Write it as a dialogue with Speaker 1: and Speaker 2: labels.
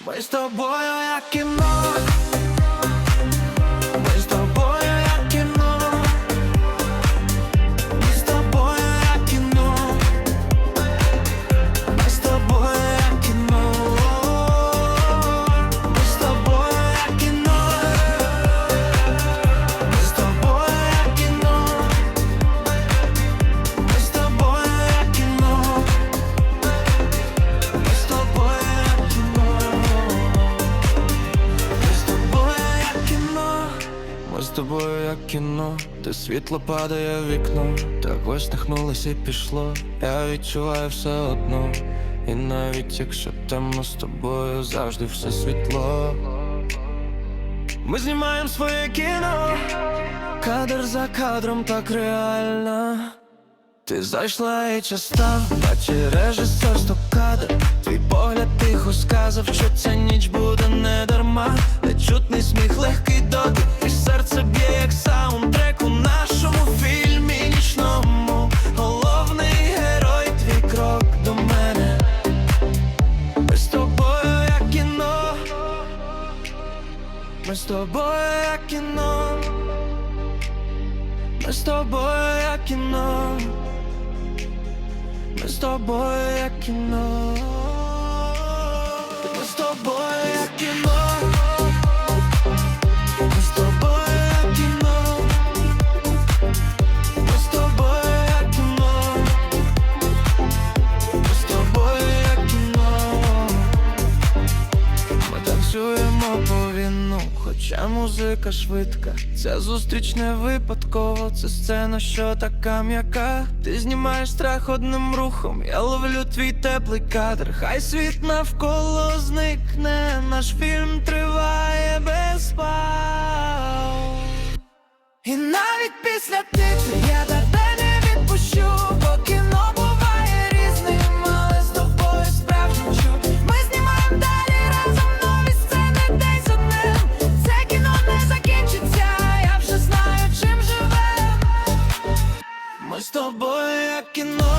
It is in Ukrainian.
Speaker 1: Ми з тобою як кіно. Тобою як кіно, де світло падає в вікно, так висміхнулося і пішло. Я відчуваю все одно. І навіть якщо темно з тобою, завжди все світло. Ми знімаємо своє кіно, кадр за кадром так реально. Ти зайшла і часто, наче режисер стоп-кадр Твій погляд тихо сказав, що ця ніч буде не дарма Ми з тобою як кіно. Ми з тобою як кіно. Ми з тобою як кіно. Ми з тобою повільно, хоча музика швидка. Ця зустріч не випадково, це сцена, що така м'яка. Ти знімаєш страх одним рухом, я ловлю твій теплий кадр. Хай світ навколо зникне, наш фільм триває без пауз. І навіть після looking